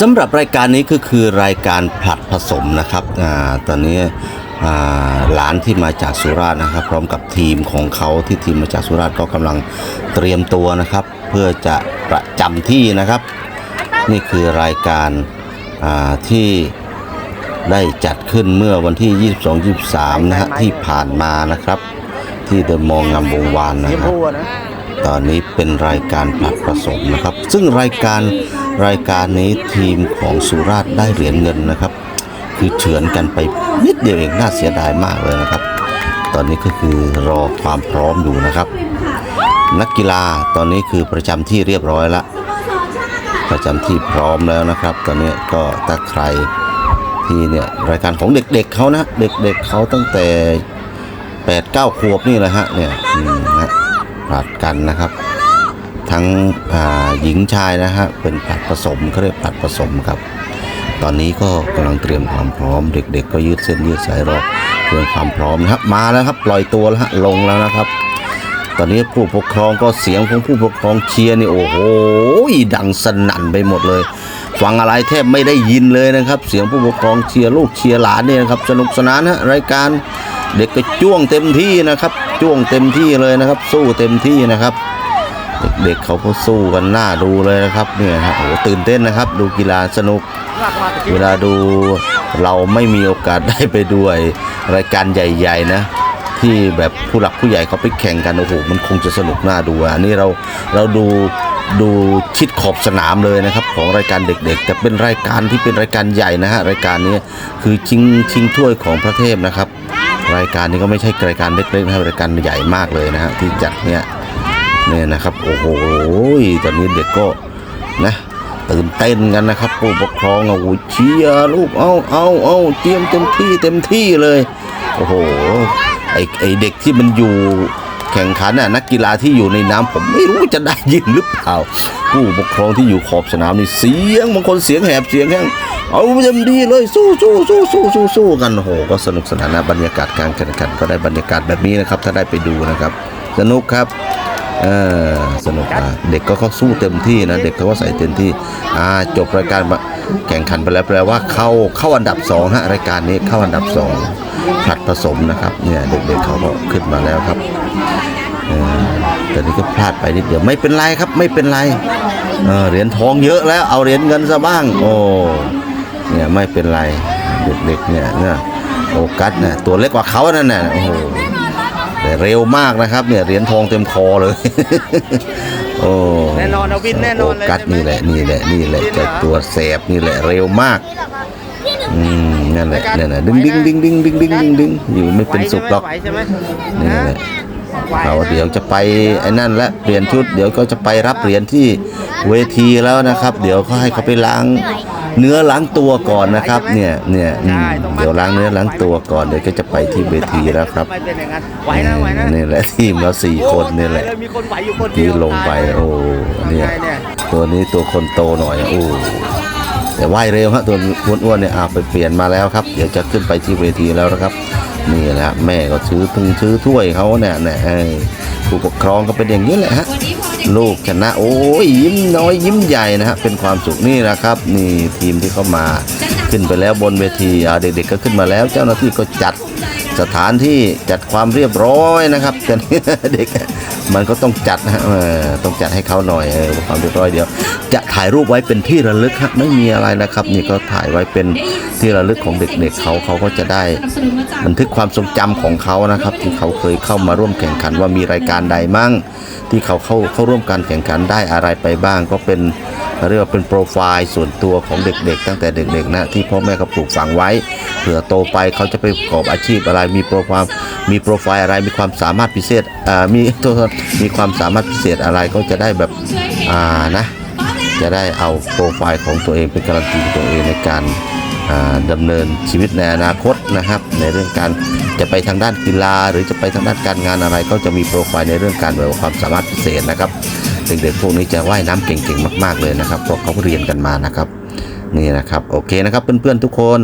สำหรับรายการนี้ก็คือรายการผลัดผสมนะครับอตอนนี้หลานที่มาจากสุราษฎร์นะครับ พร้อมกับทีมของเขาที่ทีมมาจากสุราษฎร์ก็กำลังเตรียมตัวนะครับ เพื่อจะประจำที่นะครับ นี่คือรายการาที่ได้จัดขึ้นเมื่อวันที่ 22-23 นะฮะที่ผ่านมานะครับ ที่เดอะมองงามวงวานนะครับ ตอนนี้เป็นรายการผลัดผสมนะครับ ซึ่งรายการรายการนี้ทีมของสุราษฎร์ได้เหรียญเงินนะครับ คือเฉือนกันไปนิดเดียวเองน่าเสียดายมากเลยนะครับ ตอนนี้ก็คือรอความพร้อมอยู่นะครับ นักกีฬาตอนนี้คือประจำที่เรียบร้อยละประจำที่พร้อมแล้วนะครับ ตอนนี้ก็ถ้าใครที่เนี่ยรายการของเด็กๆเขานะ เด็กๆเขาตั้งแต่แปดเก้าขวบนี่แหละฮะเนี่ย ผลัดกันนะครับ ทั้งหญิงชายนะฮะเป็นผลัดผสมเขาเรียกผลัดผสมครับ ตอนนี้ก็กำลังเตรียมความพร้อมเด็ก ๆ ก็ยืดเส้นยืดสายรอเตรียมความพร้อมนะครับมาแล้วครับปล่อยตัวแล้วฮะลงแล้วนะครับ ตอนนี้ผู้ปกครองก็เสียงของผู้ปกครองเชียร์นี่โอ้โหดังสนั่นไปหมดเลยฟังอะไรแทบไม่ได้ยินเลยนะครับ เสียงผู้ปกครองเชียร์ลูกเชียร์หลานเนี่ยนะครับสนุกสนานฮะรายการ เด็กก็จ้วงเต็มที่นะครับ จ้วงเต็มที่เลยนะครับ สู้เต็มที่นะครับ เด็กๆเขาก็สู้กันหน้าดูเลยนะครับเนี่ยฮะโอ้ตื่นเต้นนะครับ ดูกีฬาสนุก เวลาดูเราไม่มีโอกาสได้ไปด้วยรายการใหญ่ ๆ นะ ที่แบบผู้หลักผู้ใหญ่เขาไปแข่งกันโอ้โหมันคงจะสนุกน่าดูอะอันนี้เราเราดูดูชิดขอบสนามเลยนะครับ ของรายการเด็กๆ แต่เป็นรายการที่เป็นรายการใหญ่นะฮะรายการนี้คือชิงชิงถ้วยของพระเทพนะครับ รายการนี้ก็ไม่ใช่รายการเล็กๆนะครับรายการใหญ่มากเลยนะฮะที่จัดเนี่ยเนี่ยนะครับโอ้โหตอนนี้เด็กก็นะตื่นเต้นกันนะครับผู้ปกครองอะโอ้เชียร์ลูกเอาเอาเอาเตรียมเต็มที่เต็มที่เลย โอ้โหไอไอเด็กที่มันอยู่ แข่งขันน่ะนักกีฬาที่อยู่ในน้ำผมไม่รู้จะได้ยินหรือเปล่า ผู้ปกครองที่อยู่ขอบสนามนี่เสียงบางคนเสียงแหบเสียงแห้งเอาเต็มดีเลยสู้สู้สู้สู้สู้สู้กันโหก็สนุกสนานนะบรรยากาศการแข่งขันก็ได้บรรยากาศแบบนี้นะครับถ้าได้ไปดูนะครับ สนุกครับ สนุกมากเด็กก็เขาสู้เต็มที่นะ เด็กเขาก็ใส่เต็มที่อ่าจบรายการมาแข่งขันไปแล้วแปลว่าเข้าเข้าอันดับสองฮะรายการนี้เข้าอันดับสองผลัดผสมนะครับเนี่ยเด็กๆเขาก็ขึ้นมาแล้วครับแต่นี่ก็พลาดไปนิดเดียวไม่เป็นไรครับไม่เป็นไรเออเหรียญทองเยอะแล้วเอาเหรียญเงินซะบ้าง โอ้เนี่ยไม่เป็นไรเด็กๆเนี่ยเนี่ยโอกัสเนี่ยตัวเล็กกว่าเขานั่นน่ะโอ้ แต่เร็วมากนะครับเนี่ยเหรียญทองเต็มคอเลย โอ้แน่นอนนะวินแน่นอนเลยโกัดใช่ไหมนี่แหละนี่แหละนี่แหละวินเหรเจ้าอตัวแสบนี่แหละเร็วมากอืมนั่นแหละนั่นแหละดึงดึงดึงดึงดึงดึงดึงดึงอยู่ไม่เป็นสุขหรอกไหวใช่ไหมนี่นะแหละไหวเขานะเดี๋ยวจะไปไอ้นั่นละเปลี่ยนชุด เดี๋ยวก็จะไปรับเหรียญที่เวทีแล้วนะครับ เดี๋ยวเขาให้เขาไปล้าง เนื้อล้างตัวก่อนนะครับ เนี่ยเนี่ยอืมเดี๋ยวล้างเนื้อล้างตัวก่อนเดี๋ยวก็จะไปที่เวทีแล้วครับไม่เป็นอย่างนั้นไหวนะไหวนะนี่แหละทีมเราสี่คนนี่แหละโอ้มีคนไหวอยู่คนเดีที่ยวลงไปโอ้เนี่ยใช่เนี่ยตัวนี้ตัวคนโตหน่อยโอ้แต่ว่ายเร็วฮะตัวอ้วนๆเนี่ยอาไปเปลี่ยนมาแล้วครับ เดี๋ยวจะขึ้นไปที่เวทีแล้วนะครับ นี่แหละฮะแม่ก็ซื้อทุงซื้อถ้วยเขาเนี่ยเนี่ยเออผู้ปกครองก็เป็นอย่างนี้แหละฮะ ลูกชนะ โอ้ยยิ้มน้อยยิ้มใหญ่นะฮะเป็นความสุขนี่นะครับ นี่ทีมที่เข้ามาขึ้นไปแล้วบนเวทีเด็กๆก็ขึ้นมาแล้ว เจ้าหน้าที่ก็จัด สถานที่จัดความเรียบร้อยนะครับต่นี่เด็กมันก็ต้องจัดนะฮะต้องจัดให้เขาหน่อยความเรียบร้อยเดี๋ยว จะถ่ายรูปไว้เป็นที่ระลึกฮะไม่มีอะไรนะครับ นี่ก็ถ่ายไว้เป็นที่ระลึกของเด็กๆเขาเขาก็จะได้ บันทึกความทรงจำของเขานะครับ ที่เขาเคยเข้ามาร่วมแข่งขันว่ามีรายการใดมั่ง ที่เขาเข้าเข้าร่วมการแข่งขันได้อะไรไปบ้างก็เป็น เรียกว่าเป็นโปรไฟล์ส่วนตัวของเด็กๆ ตั้งแต่เด็กๆนะที่พ่อแม่เขาปลูกฝังไว้เผื่อโตไปเขาจะไปประกอบอาชีพอะไรมีโปรไฟล์มีโปรไฟล์อะไรมีความสามารถพิเศษมีโทษมีความสามารถพิเศษอะไรก็จะได้แบบอ่านะจะได้เอาโปรไฟล์ของตัวเองเป็นการันตีตัวเองในการอ่าดำเนินชีวิตในอนาคตนะครับ ในเรื่องการจะไปทางด้านกีฬา หรือจะไปทางด้านการงานอะไร ก็จะมีโปรไฟล์ในเรื่องการแบบความสามารถพิเศษนะครับ เด็กๆพวกนี้จะว่ายน้ำเก่งๆมาก ๆเลยนะครับเพราะเขาเรียนกันมานะครับ นี่นะครับ โอเคนะครับเพื่อนๆทุกคน